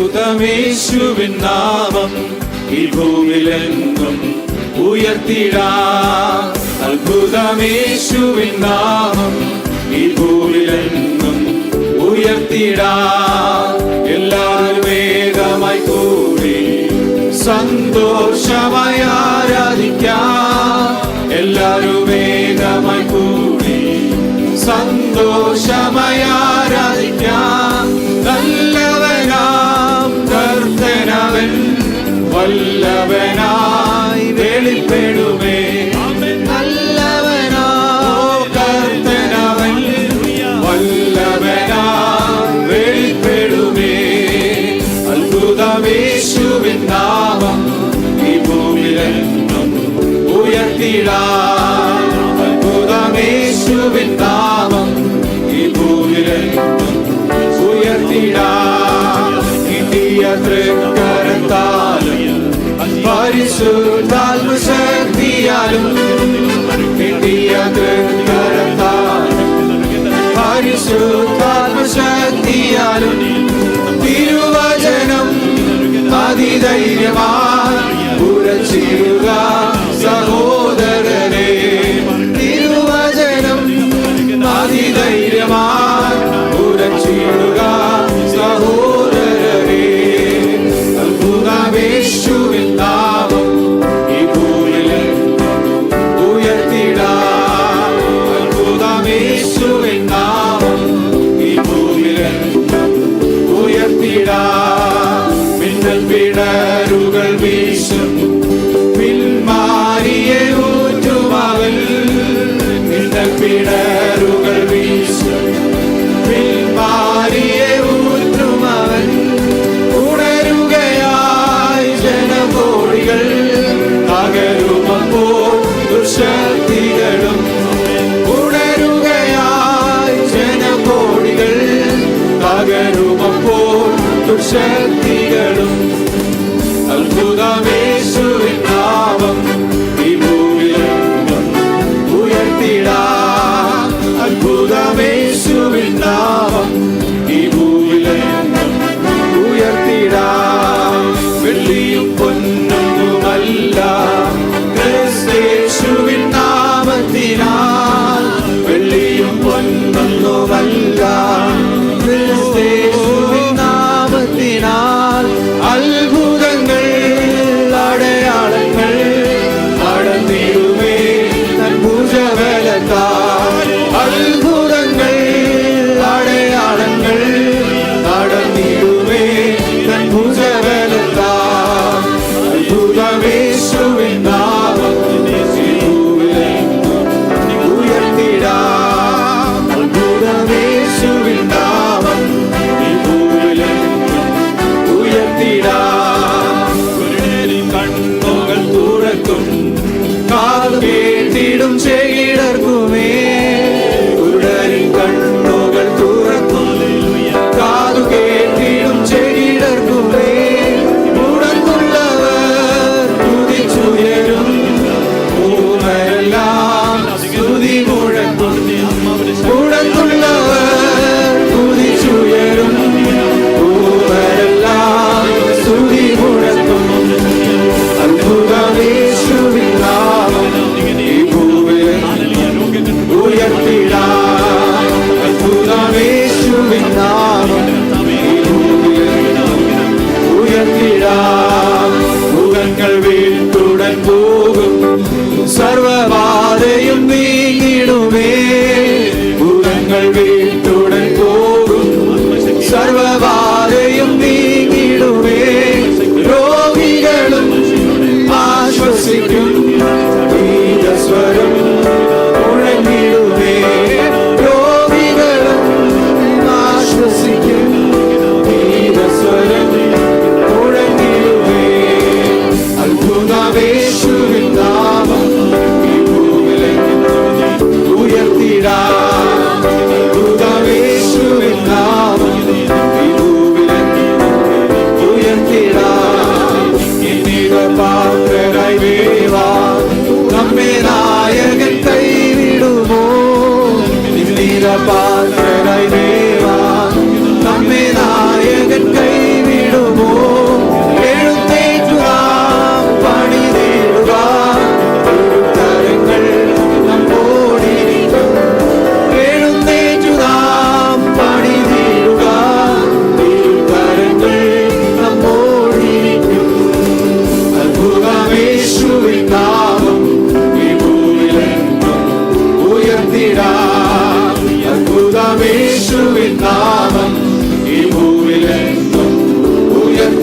അത്ഭുതമേശുവിൻ നാമം ഈ ഭൂമിലെങ്ങും ഉയർത്തിടാ. അത്ഭുതമേശുവിൻ നാമം ഈ ഭൂമിലെങ്ങും ഉയർത്തിടാ. എല്ലാവരും വേഗമായി കൂടി സന്തോഷമായി ആരാധിക്കാം. എല്ലാവരും വേഗമായി കൂടി സന്തോഷമായി വല്ലവനായി വെളിപ്പെടുമേ. നല്ലവനോ കർത്തനവൻ വല്ലവനായി നാമം ഈ ഉയർത്തിടാ. നാമം ഈ ഉയർത്തിടാ. കിട്ടിയ തൃക്കരത്താലും പരിശുദ്ധാത്മ ശക്തിയാലും കിട്ടിയ തൃക്കരത്താലും പരിശുദ്ധാത്മ ശക്തിയാലും തിരുവചനം അതിധൈര്യമാ. ഉറച്ചിടുക விட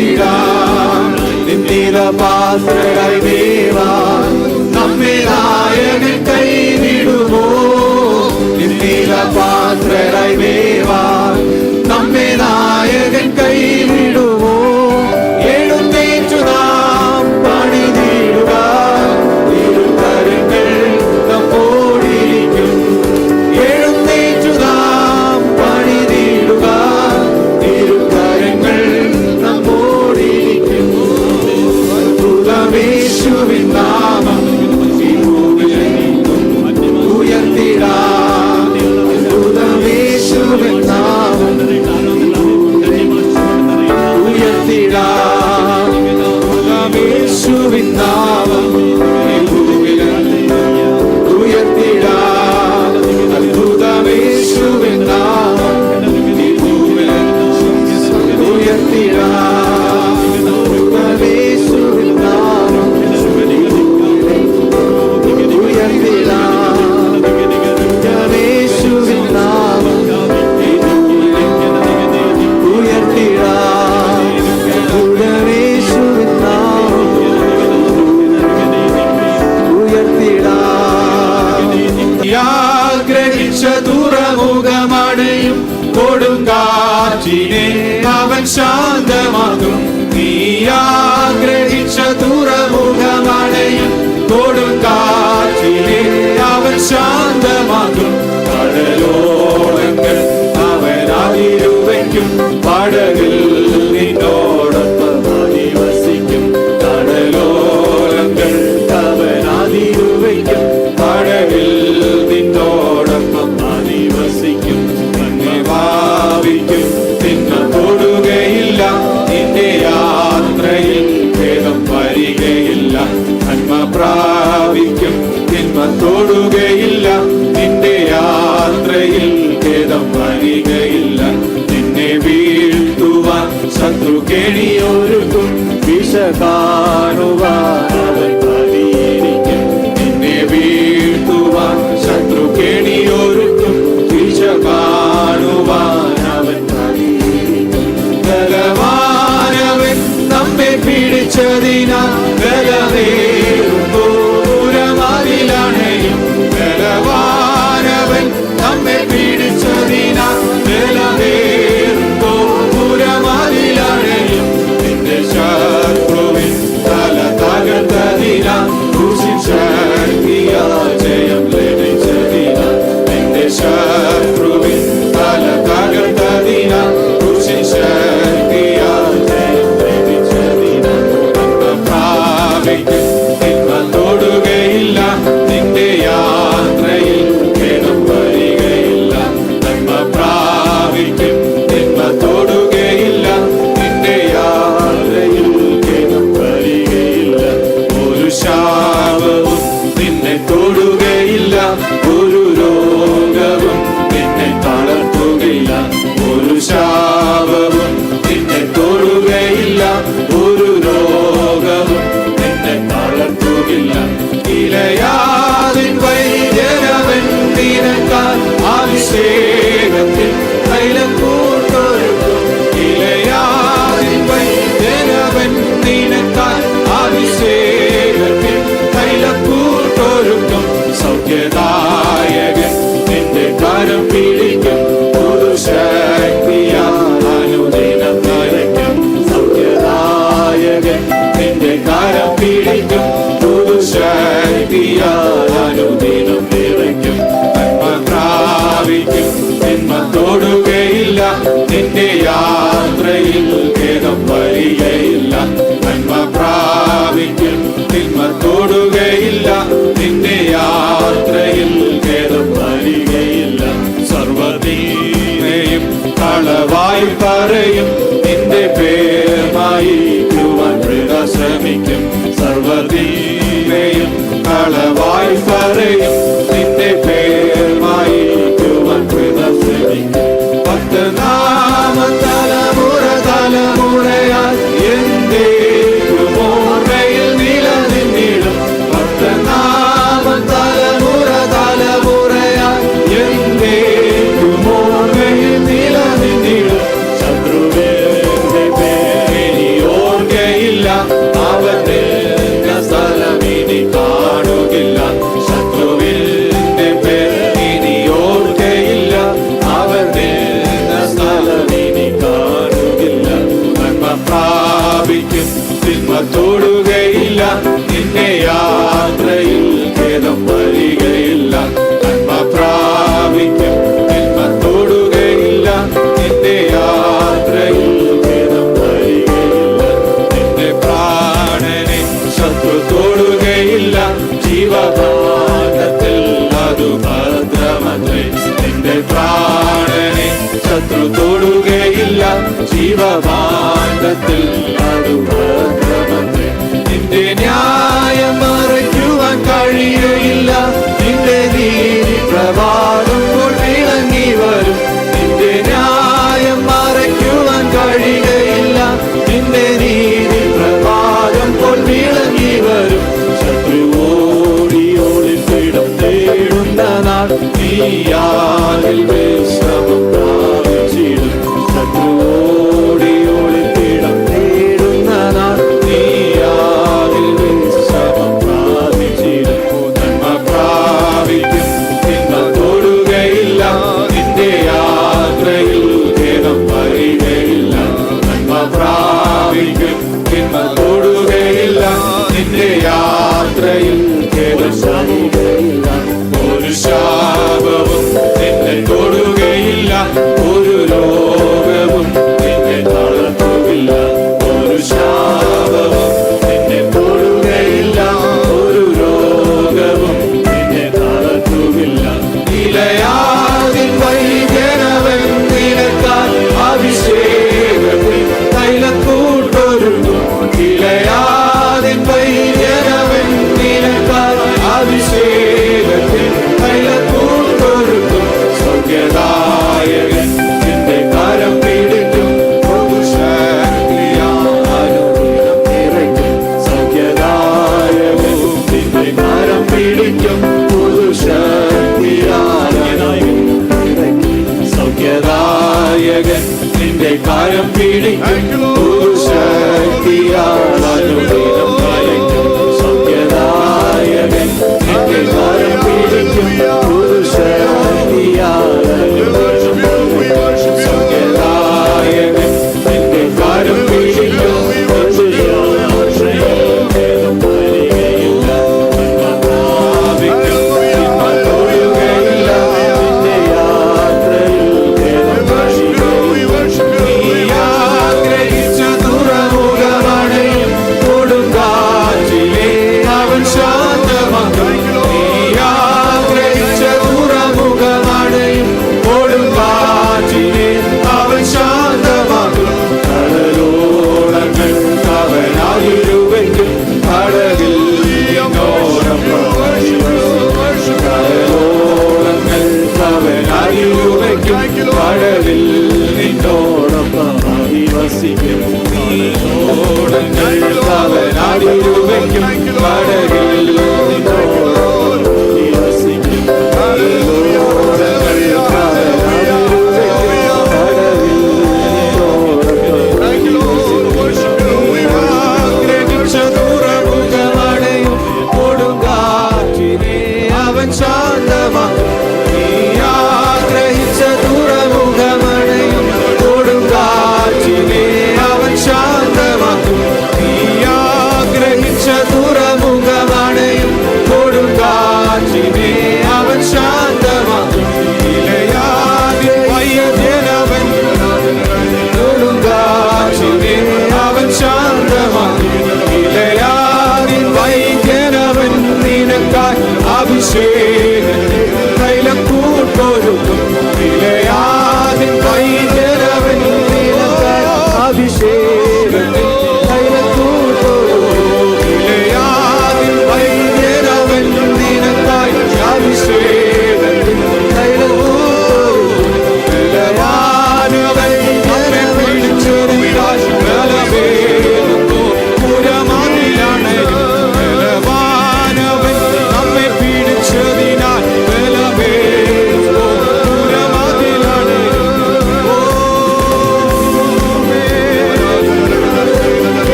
செய்திடான் நிந்திர பாசுரடாய் தேவான் நம்மை நாயனை கைவிடுமோ? நிந்திர பாசுரடாய் தேவான் நம்மை நாயகன் മഴയും കൊടുങ്കാറ്റിനെ അവൻ ശാന്തമാകും നീ ആഗ്രഹിച്ച തുറമുഖ മഴയും കൊടുങ്കാറ്റിനെ അവൻ ശാന്തമാകും മഹിമയും കളവായി പറയും. നിന്റെ പേർ മായിക്കുവാൻ മൃഗ ശ്രമിക്കും. സർവതീമയും കളവായി പറയും. സൗഖ്യദായകൻ നിന്റെ കാര്യം പിടിക്കും. ശക്തിയാനുദിനം കടലിൽ നിന്നോടൊപ്പം അധിവസിക്കും